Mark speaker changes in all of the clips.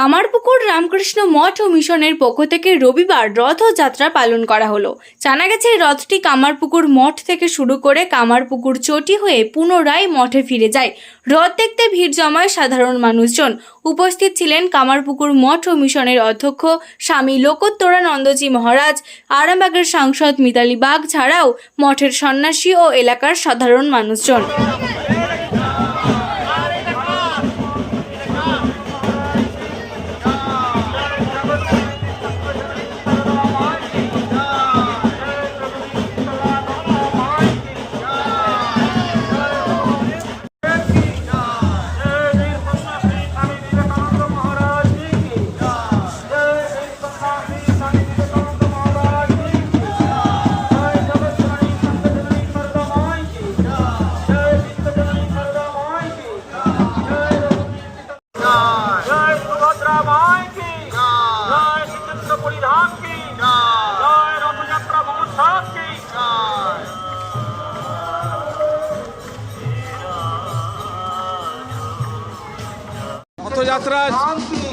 Speaker 1: কামারপুকুর রামকৃষ্ণ মঠ ও মিশনের পক্ষ থেকে রবিবার রথযাত্রা পালন করা হলো। জানা গেছে রথটি কামারপুকুর মঠ থেকে শুরু করে কামারপুকুর চটি হয়ে পুনরায় মঠে ফিরে যায়। রথ দেখতে ভিড় জমায় সাধারণ মানুষজন। উপস্থিত ছিলেন কামারপুকুর মঠ ও মিশনের অধ্যক্ষ স্বামী লোকোত্তরানন্দজি মহারাজ, আরামবাগের সাংসদ মিতালি বাগ ছাড়াও মঠের সন্ন্যাসী ও এলাকার সাধারণ মানুষজন।
Speaker 2: পরিধান কি জয় রথযাত্রা মহোৎসব কি
Speaker 3: রথযাত্রা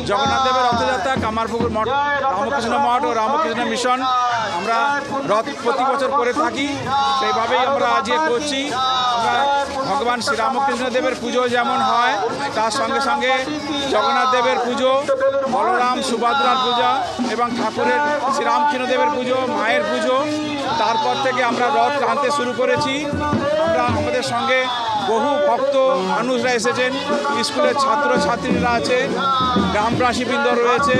Speaker 3: জগন্নাথ কামারপুকুর মঠ, রামকৃষ্ণ মঠ ও রামকৃষ্ণ মিশন আমরা রথ প্রতি বছর করে থাকি। সেইভাবেই আমরা আজকে করছি। আমরা ভগবান শ্রীরামকৃষ্ণ দেবের পুজো যেমন হয়, তার সঙ্গে সঙ্গে জগন্নাথ দেবের পুজো, বলরাম সুভদ্রার পূজা এবং ঠাকুরের শ্রীরামকৃষ্ণ দেবের পুজো, মায়ের পুজো। তারপর থেকে আমরা রথ টানতে শুরু করেছি। আমরা আমাদের সঙ্গে বহু ভক্ত মানুষরা এসেছেন। স্কুলের ছাত্র ছাত্রীরা আছে, গ্রামবাসীবৃন্দ রয়েছে।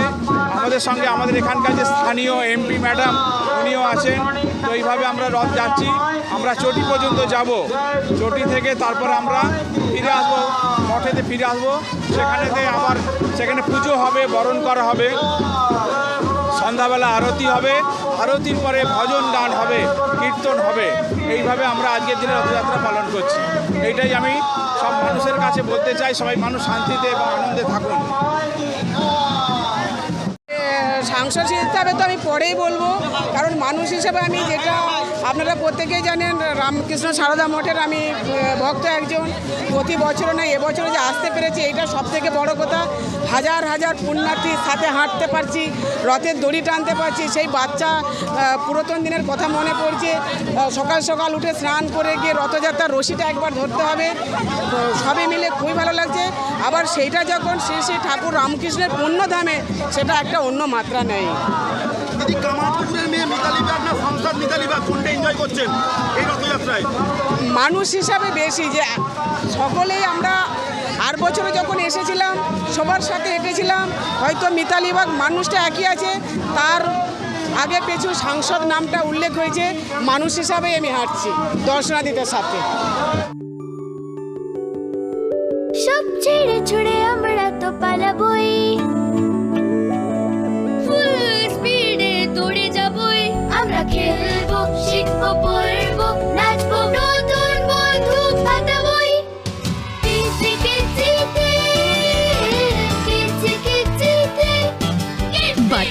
Speaker 3: আমাদের সঙ্গে আমাদের এখানকার যে স্থানীয় এমপি ম্যাডাম, উনিও আছেন। তো এইভাবে আমরা রথ যাচ্ছি। আমরা চটি পর্যন্ত যাব। চটি থেকে তারপর আমরা ফিরে আসব, মঠেতে ফিরে আসব। সেখানেতে আবার, সেখানে পুজো হবে, বরণ করা হবে। সন্ধ্যাবেলা আরতি হবে। আরতির পরে ভজন গান হবে, কীর্তন হবে। এইভাবে আমরা আজকের দিনে রথযাত্রা পালন করছি। এইটাই আমি সব মানুষের কাছে বলতে চাই, সবাই মানুষ শান্তিতে এবং আনন্দে থাকুন।
Speaker 4: সাংসদ হিসাবে তো আমি পরেই বলব, কারণ মানুষ হিসেবে আমি যেটা আপনারা প্রত্যেকেই জানেন, রামকৃষ্ণ সারদা মঠের আমি ভক্ত একজন। প্রতি বছর না এবছরে যে আসতে পেরেছি এটা সব থেকে বড় কথা। হাজার হাজার পুণ্যার্থীর সাথে হাঁটতে পারছি, রথের দড়ি টানতে পারছি, সেই বাচ্চা পুরাতন দিনের কথা মনে পড়ছে। সকাল সকাল উঠে স্নান করে গিয়ে রথযাত্রার রশিটা একবার ধরতে হবে। সবই মিলে খুবই ভালো লাগছে। আবার সেইটা যখন শ্রী শ্রী ঠাকুর রামকৃষ্ণের পুণ্যধামে, সেটা একটা অন্য মাত্রা নেই।
Speaker 5: দিদি কামারপুকুরের মেয়ে মিতালি বাগ না সংসদ মিতালি বাগ কোনটা এনজয় করছেন এই রথযাত্রায়?
Speaker 4: মানুষ হিসাবে বেশি যে সকলেই আমরা আর বছরে যখন এসেছিলাম সবার সাথে হেঁটেছিলাম হয়তো মিতালি বাগ মানুষটা একই আছে তার আগে পেছু সাংসদ নামটা উল্লেখ হয়েছে মানুষ হিসাবে আমি হাঁটছি দর্শনার্থীদের সাথে।
Speaker 6: সব ছেড়ে ছুড়ে আমরা তো পালাবই।